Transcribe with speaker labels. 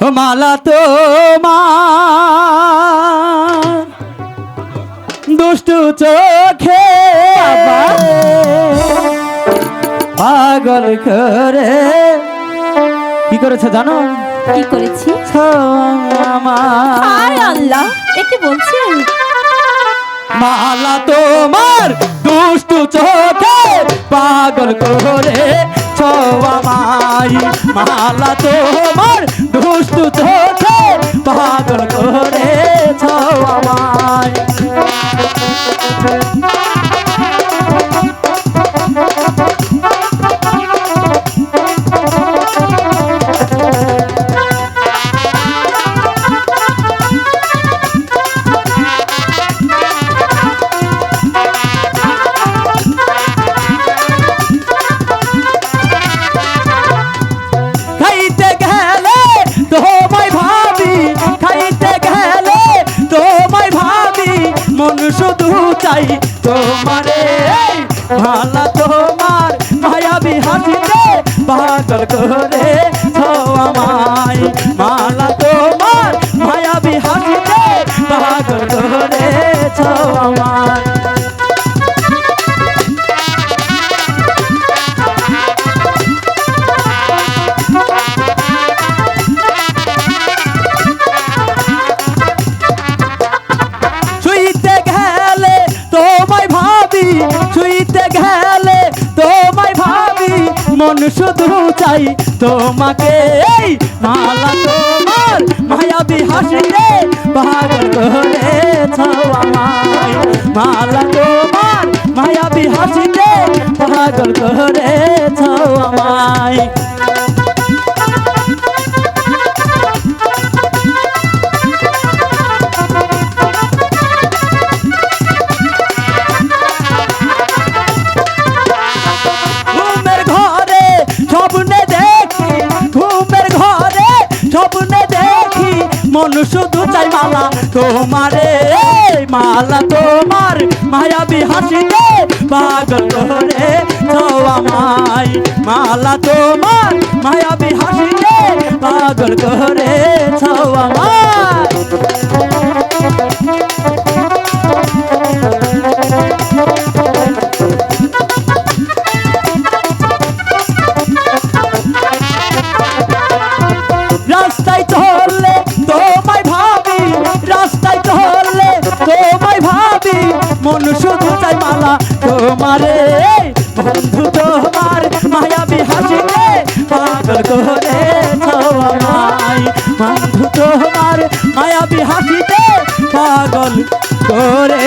Speaker 1: মালা তো দুষ্টু চোখে পাগল করে। কি করেছে জানো?
Speaker 2: কি করেছি? আল্লাহ একে বলছেন
Speaker 1: মালা তোমার দুষ্টু চোখে পাগল করে। মালা তোমার দুষ্টু চোখে পাগল করেছ ছোয়া শুধু চাই তোমারে। ভালা তোমার মায়াবি হাসিতে পাগল করে মাই মালা তোমার মায়াবি হাসিতে মন শুধু চাই তোমাকে। এই মালা তোমার মায়াবি হাসিতে পাগল করে আমায়। মালা তোমার মন শুধু চাই মালা। তোমারে মালা তোমার। মায়াবি হাসিতে পাগল করে মাই মালা তোমার, মায়াবি হাসিতে পাগল করে ছোয়া তোমারে বন্ধু তোমার মায়াবি হাসিতে পাগল করে মাই বন্ধু তোমার মায়াবি হাসিতে পাগল করে